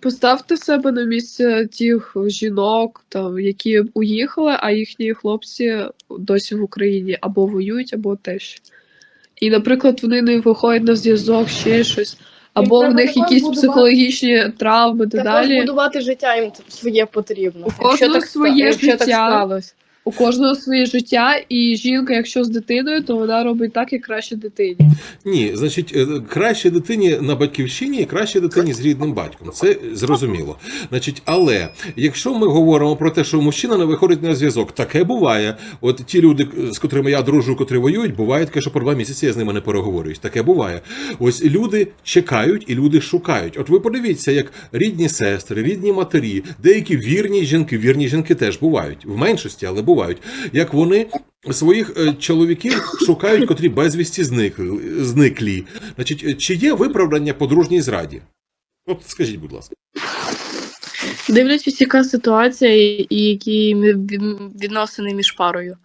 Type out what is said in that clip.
Поставте себе на місце тих жінок, там, які уїхали, а їхні хлопці досі в Україні або воюють, або теж. І, наприклад, вони не виходять на зв'язок, ще щось, або в них якісь будувати- психологічні травми та далі. будувати життя їм своє потрібно. У кожного своє якщо так сталося. У кожного своє життя, і жінка, якщо з дитиною, то вона робить так, як краще дитині. Ні, значить, е, краще дитині на батьківщині і краще дитині з рідним батьком. Це зрозуміло. Значить, але якщо ми говоримо про те, що мужчина не виходить на зв'язок, таке буває. От ті люди, з котрими я дружу, котрі воюють, буває таке, що по два місяці я з ними не переговорююсь. Таке буває. Ось люди чекають і люди шукають. От ви подивіться, як рідні сестри, рідні матері, деякі вірні жінки, вірні жінки теж бувають в меншості, але бувають. Як вони своїх е, чоловіків шукають, котрі безвісті зникли, зниклі. Значить, е, чи є виправдання подружній зраді? От скажіть, будь ласка. Дивлячись, яка ситуація і які відносини між парою.